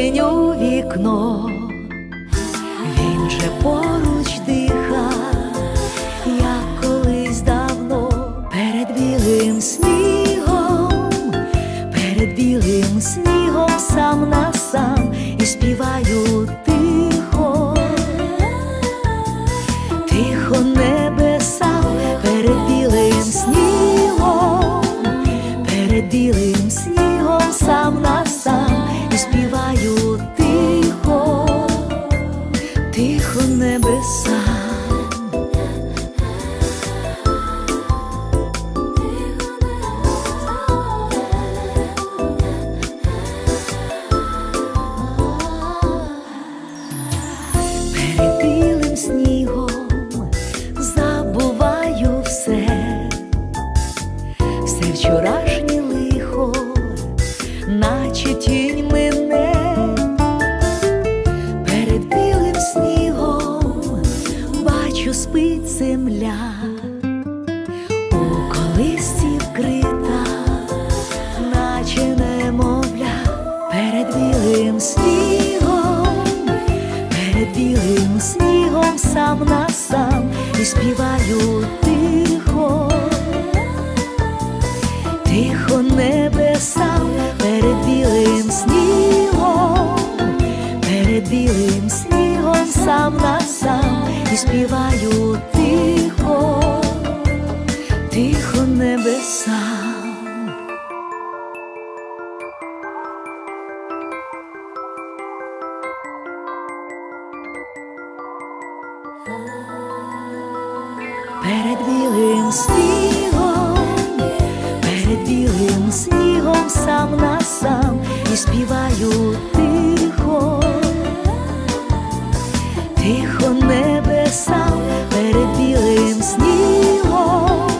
тінь у вікно, він же поруч диха, як колись давно, перед білим снігом, перед білим снігом сам на сам і співають. Снігом забуваю все, все вчорашнє лихо, наче тінь мене, перед білим снігом бачу спить земля, у колисці вкрита, снігом сам на сам і співаю тихо, тихо небесам перед білим снігом, перед білим снігом сам на сам і співаю тихо перед білим снігом, перед білим снігом сам на сам і співаю тихо, тихо небесам, перед білим снігом,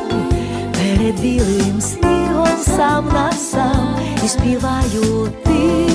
перед білим снігом сам на сам і співаю тихо.